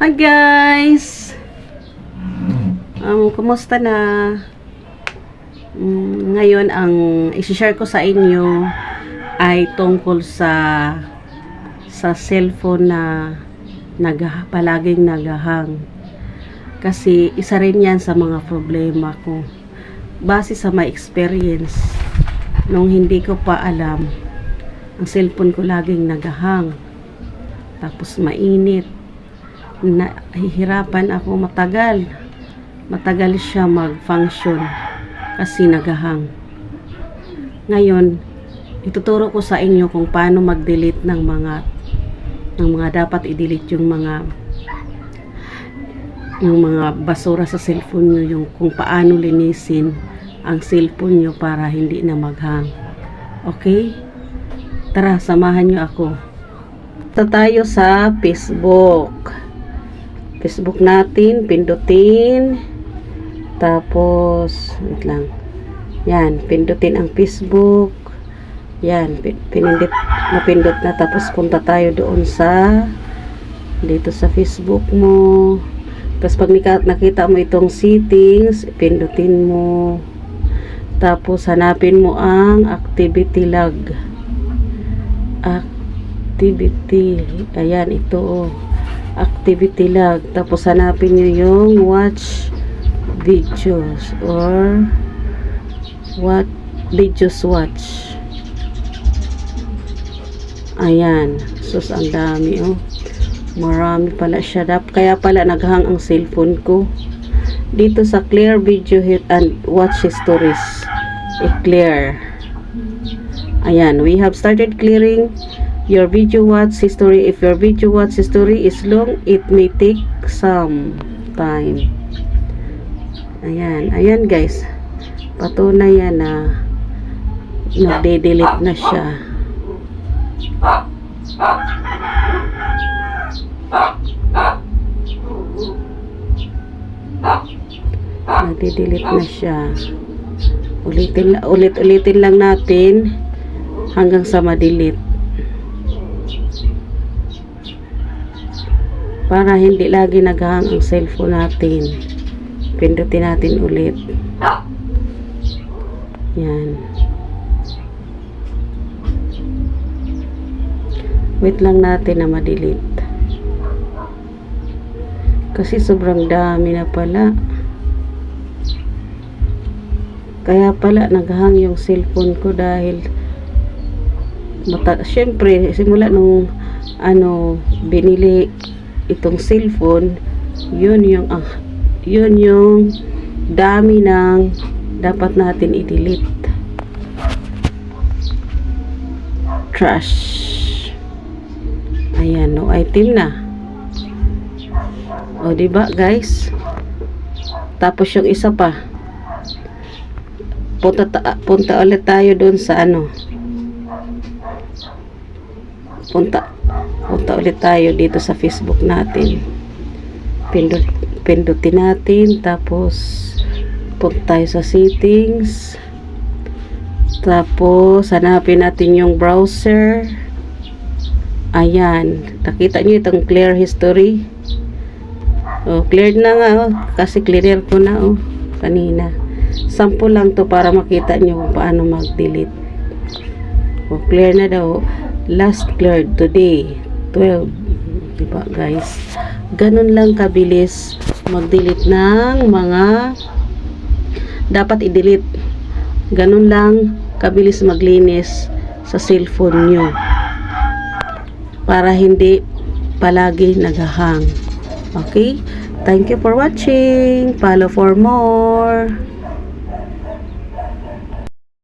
Hi guys! Um, kumusta na? Mm, ngayon ang i-share ko sa inyo ay tungkol sa sa cellphone na nag, palaging nagahang. Kasi isa rin yan sa mga problema ko. Base sa my experience, nung hindi ko pa alam, ang cellphone ko laging nagahang. Tapos mainit nahihirapan ako matagal. Matagal siya mag-function kasi nagahang. Ngayon, ituturo ko sa inyo kung paano mag-delete ng mga ng mga dapat i-delete yung mga yung mga basura sa cellphone nyo, yung kung paano linisin ang cellphone nyo para hindi na maghang. Okay? Tara, samahan nyo ako. Punta tayo sa Facebook. Facebook natin, pindutin. Tapos, wait lang. Yan, pindutin ang Facebook. Yan, pin- pinindit, napindot na. Tapos, punta tayo doon sa, dito sa Facebook mo. Tapos, pag nakita mo itong settings, pindutin mo. Tapos, hanapin mo ang activity log. Activity. Ayan, ito oh activity log. Tapos hanapin nyo yung watch videos or what videos watch. Ayan. Sus, ang dami oh. Marami pala siya. Dap. Kaya pala naghang ang cellphone ko. Dito sa clear video hit and watch histories. I-clear. Ayan. We have started clearing your video watch history. If your video watch history is long, it may take some time. Ayan, ayan guys. Patunay yan na nagde-delete na siya. Nagde-delete na siya. Ulitin, ulit-ulitin lang natin hanggang sa ma-delete. Para hindi lagi naghang ang cellphone natin. Pindutin natin ulit. Yan. Wait lang natin na ma-delete. Kasi sobrang dami na pala. Kaya pala naghang yung cellphone ko dahil mata syempre simula nung ano binili itong cellphone, yun yung ah, yun yung dami ng dapat natin i-delete. Trash. Ayan, no item na. O, di ba guys? Tapos yung isa pa. Punta, ta- punta ulit tayo doon sa ano. Punta punta ulit tayo dito sa Facebook natin. Pindut pindutin natin tapos punta tayo sa settings. Tapos hanapin natin yung browser. Ayan nakita nyo itong clear history? Oh, cleared na nga oh, kasi clear ko na oh, kanina. Sample lang to para makita nyo paano mag delete oh, clear na daw last cleared today 12. Diba guys? Ganun lang kabilis mag-delete ng mga dapat i-delete. Ganun lang kabilis maglinis sa cellphone nyo. Para hindi palagi naghahang. Okay? Thank you for watching. Follow for more.